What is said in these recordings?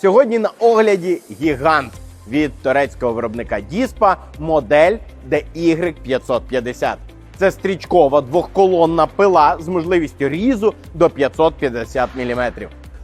Сьогодні на огляді гігант від турецького виробника Діспа модель DY550. Це стрічкова двохколонна пила з можливістю різу до 550 мм.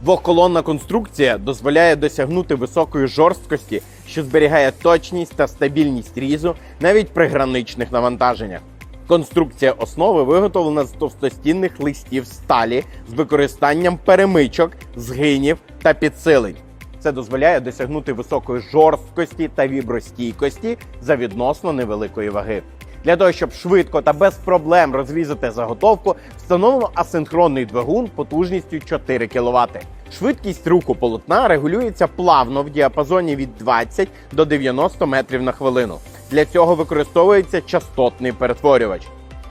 Двохколонна конструкція дозволяє досягнути високої жорсткості, що зберігає точність та стабільність різу навіть при граничних навантаженнях. Конструкція основи виготовлена з товстостінних листів сталі з використанням перемичок, згинів та підсилень. Це дозволяє досягнути високої жорсткості та вібростійкості за відносно невеликої ваги. Для того, щоб швидко та без проблем розрізати заготовку, встановлено асинхронний двигун потужністю 4 кВт. Швидкість руху полотна регулюється плавно в діапазоні від 20 до 90 метрів на хвилину. Для цього використовується частотний перетворювач.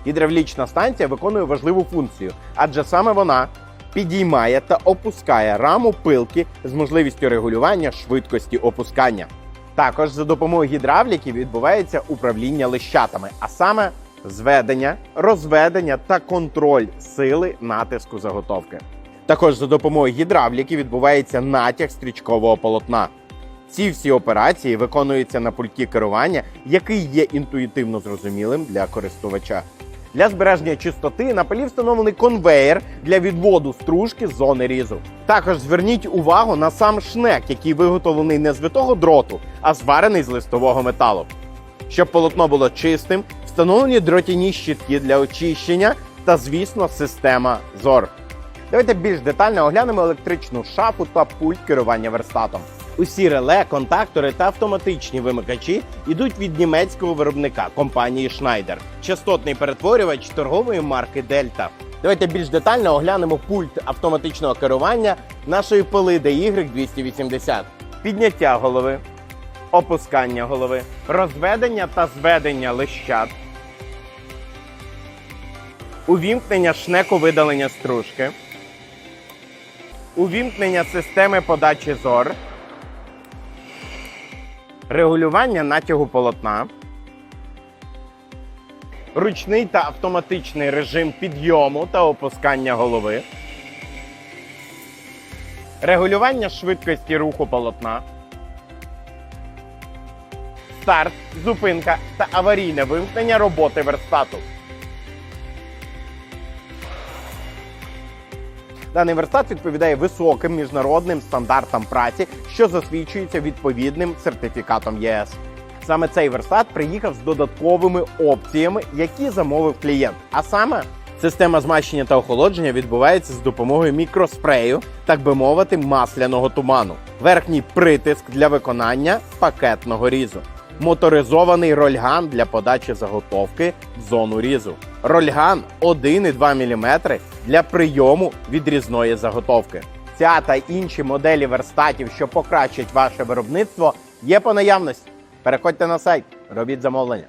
Гідравлічна станція виконує важливу функцію, адже саме вона підіймає та опускає раму пилки з можливістю регулювання швидкості опускання. Також за допомогою гідравліки відбувається управління лищатами, а саме зведення, розведення та контроль сили натиску заготовки. Також за допомогою гідравліки відбувається натяг стрічкового полотна. Ці всі операції виконуються на пульті керування, який є інтуїтивно зрозумілим для користувача. Для збереження чистоти на пилі встановлений конвеєр для відводу стружки з зони різу. Також зверніть увагу на сам шнек, який виготовлений не з витого дроту, а зварений з листового металу. Щоб полотно було чистим, встановлені дротяні щітки для очищення та, звісно, система ЗОР. Давайте більш детально оглянемо електричну шафу та пульт керування верстатом. Усі реле, контактори та автоматичні вимикачі йдуть від німецького виробника компанії Schneider. Частотний перетворювач торгової марки Delta. Давайте більш детально оглянемо пульт автоматичного керування нашої пили DY280. Підняття голови, опускання голови, розведення та зведення лищат, увімкнення шнеку видалення стружки, увімкнення системи подачі зор, регулювання натягу полотна, ручний та автоматичний режим підйому та опускання голови, регулювання швидкості руху полотна, старт, зупинка та аварійне вимкнення роботи верстату. Даний верстат відповідає високим міжнародним стандартам праці, що засвідчується відповідним сертифікатом ЄС. Саме цей верстат приїхав з додатковими опціями, які замовив клієнт. А саме система змащення та охолодження відбувається з допомогою мікроспрею, так би мовити, масляного туману. Верхній притиск для виконання пакетного різу. Моторизований рольган для подачі заготовки в зону різу. Рольган 1,2 мм для прийому відрізної заготовки. Ця та інші моделі верстатів, що покращать ваше виробництво, є по наявності. Переходьте на сайт, робіть замовлення.